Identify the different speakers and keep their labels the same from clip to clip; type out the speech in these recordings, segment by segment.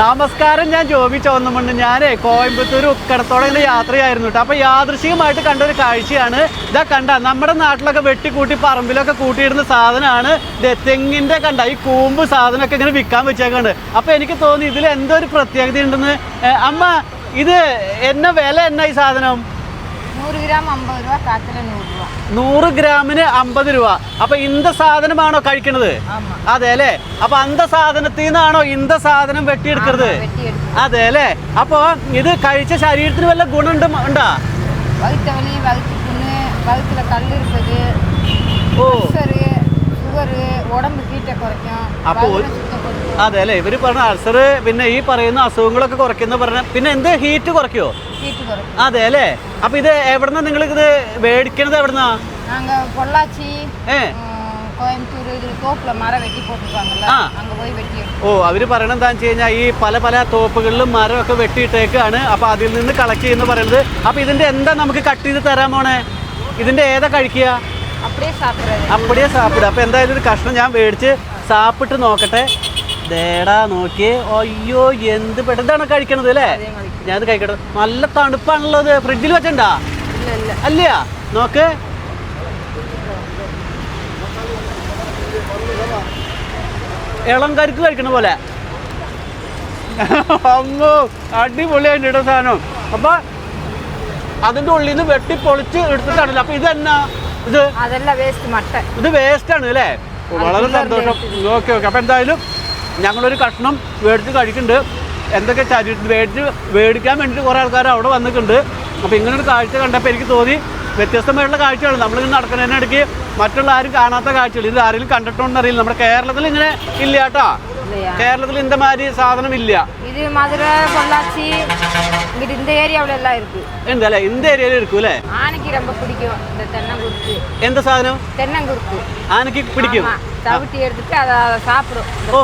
Speaker 1: നമസ്കാരം ഞാൻ ജോബി ചോന്നമുണ്ട് ഞാൻ കോയമ്പത്തൂർ ഉക്കടത്തോളം ഇങ്ങനെ യാത്രയായിരുന്നു കേട്ടോ അപ്പോൾ യാദൃശികമായിട്ട് കണ്ട ഒരു കാഴ്ചയാണ്. ഇതാ കണ്ട നമ്മുടെ നാട്ടിലൊക്കെ വെട്ടിക്കൂട്ടി പറമ്പിലൊക്കെ കൂട്ടിയിടുന്ന സാധനമാണ് തെങ്ങിന്റെ കണ്ട ഈ കൂമ്പ് സാധനമൊക്കെ ഇങ്ങനെ വിൽക്കാൻ വെച്ചേക്കുന്നുണ്ട് അപ്പോൾ എനിക്ക് തോന്നി ഇതിൽ എന്തോ ഒരു പ്രത്യേകത ഉണ്ടെന്ന് അമ്മ ഇത് എന്ന വില എന്നാ ഈ സാധനം?
Speaker 2: നൂറ് ഗ്രാം അമ്പത് രൂപ കാക്കിലെ നൂറ് രൂപ.
Speaker 1: നൂറ് ഗ്രാമിന് അമ്പത് രൂപ. അപ്പൊ ഇന്ത സാധനമാണോ കഴിക്കണത്? അതെ അല്ലെ? അപ്പൊ അന്ത സാധനത്തിൽ നിന്നാണോ ഇന്ത സാധനം
Speaker 2: വെട്ടിയെടുക്കുന്നത്
Speaker 1: അതെ അല്ലെ? അപ്പൊ ഇത് കഴിച്ച ശരീരത്തിന് വല്ല ഗുണുണ്ട് ഉണ്ടാ? ഓ.
Speaker 2: അപ്പോ
Speaker 1: അതെ അല്ലെ? ഇവർ പറഞ്ഞ അൾസർ പിന്നെ ഈ പറയുന്ന അസുഖങ്ങളൊക്കെ കുറയ്ക്കുന്ന പറഞ്ഞ പിന്നെ എന്ത്? ഹീറ്റ് കുറയ്ക്കോ? അതെ അല്ലേ? അപ്പൊ ഇത് എവിടുന്ന നിങ്ങൾ ഇത് മേടിക്കണത് എവിടുന്നാ?
Speaker 2: പൊള്ളാച്ചി
Speaker 1: ഓ അവർ പറയണ എന്താ വെച്ച് കഴിഞ്ഞാൽ ഈ പല പല തോപ്പുകളിലും മരമൊക്കെ വെട്ടിയിട്ടേക്കാണ്. അപ്പൊ അതിൽ നിന്ന് കളക്ട് ചെയ്യുന്ന പറയുന്നത്. അപ്പൊ ഇതിന്റെ എന്താ നമുക്ക് കട്ട് ചെയ്ത് തരാൻ പോണേ ഇതിന്റെ ഏതാ കഴിക്കുക? അപ്പടിയേ സാപ്പിടുക അപ്പൊ എന്തായാലും ഒരു കഷ്ണം ഞാൻ മേടിച്ച് സാപ്പിട്ട് നോക്കട്ടെ. ദേടാ നോക്കി അയ്യോ എന്ത് പെട്ടതാണ് കഴിക്കണത് അല്ലേ? ഞാനത് കഴിക്കട്ടെ. നല്ല തണുപ്പാണുള്ളത്. ഫ്രിഡ്ജിൽ വെച്ചണ്ട? അല്ല. നോക്ക്. ഇളം കരുക്ക് കഴിക്കണ പോലെ. അമ്മോ അടിപൊളിയായിട്ട് ഇട സാധനം. അപ്പൊ അതിന്റെ ഉള്ളിൽ നിന്ന് വെട്ടി പൊളിച്ച് എടുത്തിട്ടാണല്ലോ. അപ്പൊ ഇതെന്നാ ഇത്
Speaker 2: അതല്ല വേസ്റ്റ് മട്ട
Speaker 1: ഇത് വേസ്റ്റ് ആണ് അല്ലേ? വളരെ സന്തോഷം. ഓക്കെ ഓക്കെ അപ്പൊ എന്തായാലും ഞങ്ങളൊരു കഷ്ണം മേടിച്ച് കഴിക്കുന്നുണ്ട് എന്തൊക്കെ ശരീരത്തിൽ മേടിച്ച് മേടിക്കാൻ വേണ്ടിയിട്ട് കുറേ ആൾക്കാർ അവിടെ വന്നിട്ടുണ്ട് അപ്പോൾ ഇങ്ങനെ ഒരു കാഴ്ച കണ്ടപ്പോൾ എനിക്ക് തോന്നി വ്യത്യസ്തമായിട്ടുള്ള കാഴ്ചയാണ് നമ്മളിങ്ങനെ നടക്കുന്നതിനിടയ്ക്ക് മറ്റുള്ള ആരും കാണാത്ത കാഴ്ചകൾ ഇത് ആരെങ്കിലും കണ്ടിട്ടുണ്ടോ അറിയില്ല നമ്മുടെ കേരളത്തിൽ ഇങ്ങനെ ഇല്ല കേട്ടോ
Speaker 2: இல்லையா
Speaker 1: കേരളത്തിൽ இந்த മാതിരി സാധനം ഇല്ല
Speaker 2: இது மதுரை பொள்ளாச்சி இங்கிட்டு இந்த ஏரியாவுல எல்லாம் இருக்கு
Speaker 1: എന്താ അല്ലേ ഇന്ത്യ ഏരിയയിൽ ഇരിക്കും അല്ലേ
Speaker 2: ஆனைக்கு ரொம்ப பிடிக்கும் இந்த தென்னங்குருத்து
Speaker 1: എന്താ സാധനം
Speaker 2: தென்னங்குருத்து
Speaker 1: ആനക്ക് പിടിക്കും
Speaker 2: ചവിട്ടി എടുത്തിട്ട് അത് സാപ്പിടും.
Speaker 1: ഓ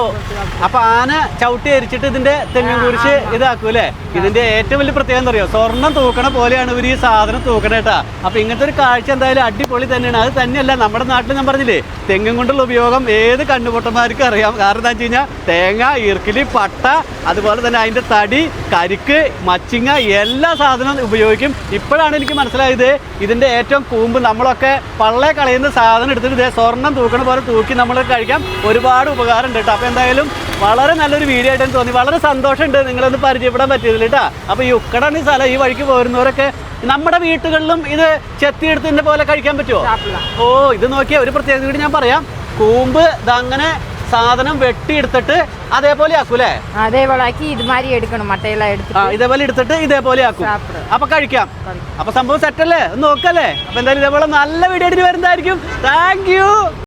Speaker 1: അപ്പൊ ആന ചവിട്ടി എരിച്ചിട്ട് ഇതിന്റെ തെങ്ങ് കുറിച്ച് ഇതാക്കും അല്ലേ? ഇതിന്റെ ഏറ്റവും വലിയ പ്രത്യേകത എന്താ പറയുക സ്വർണം തൂക്കണ പോലെയാണ് ഇവർ ഈ സാധനം തൂക്കണ കേട്ടാ അപ്പൊ ഇങ്ങനത്തെ ഒരു കാഴ്ച എന്തായാലും അടിപൊളി തന്നെയാണ്. അത് തന്നെയല്ല നമ്മുടെ നാട്ടിൽ ഞാൻ പറഞ്ഞില്ലേ തെങ്ങും കൊണ്ടുള്ള ഉപയോഗം ഏത് കണ്ണുപൊട്ടന്മാർക്കും അറിയാം. കാരണം എന്താ വെച്ച് കഴിഞ്ഞാൽ തേങ്ങ ഇർക്കിലി പട്ട അതുപോലെ തന്നെ അതിന്റെ തടി കരിക്ക് മച്ചിങ്ങ എല്ലാ സാധനവും ഉപയോഗിക്കും. ഇപ്പോഴാണ് എനിക്ക് മനസ്സിലായത് ഇതിന്റെ ഏറ്റവും കൂമ്പ് നമ്മളൊക്കെ പള്ളേ കളയുന്ന സാധനം എടുത്തിട്ട് സ്വർണം തൂക്കണ പോലെ തൂക്കി നമ്മൾ നമ്മൾ കഴിക്കാം. ഒരുപാട് ഉപകാരമുണ്ട് കേട്ടോ. അപ്പോൾ എന്തായാലും വളരെ നല്ലൊരു വീഡിയോ ആയിട്ട് എനിക്ക് തോന്നി. വളരെ സന്തോഷമുണ്ട് നിങ്ങളൊന്ന് പരിചയപ്പെടാൻ പറ്റിയതിൽ കേട്ടോ. അപ്പോൾ ഈ ഉക്കടാണ് സ്ഥലം ഈ വഴിക്ക് പോരുന്നവരൊക്കെ നമ്മുടെ വീട്ടുകളിലും ഇത് ചെത്തിയെടുത്തതിന്റെ പോലെ കഴിക്കാൻ പറ്റുമോ ഓ ഇത് നോക്കിയാൽ ഒരു പ്രത്യേകത കൂടി ഞാൻ പറയാം. കൂമ്പ് ഇതങ്ങനെ സാധനം വെട്ടിയെടുത്തിട്ട് അതേപോലെ ആക്കൂലേ?
Speaker 2: അതേപോലെ ആക്കി ഇതുമാതിരി എടുക്കണം.
Speaker 1: മട്ടയിലായിട്ട്
Speaker 2: എടുത്തിട്ട്.
Speaker 1: ഇതേപോലെ എടുത്തിട്ട് ഇതേപോലെ ആക്കും. അപ്പൊ കഴിക്കാം. അപ്പൊ സംഭവം സെറ്റല്ലേ ഒന്ന് നോക്കല്ലേ അപ്പൊ എന്തായാലും ഇതേപോലെ നല്ല വീഡിയോ ആയിട്ട് വരുന്നതായിരിക്കും. താങ്ക്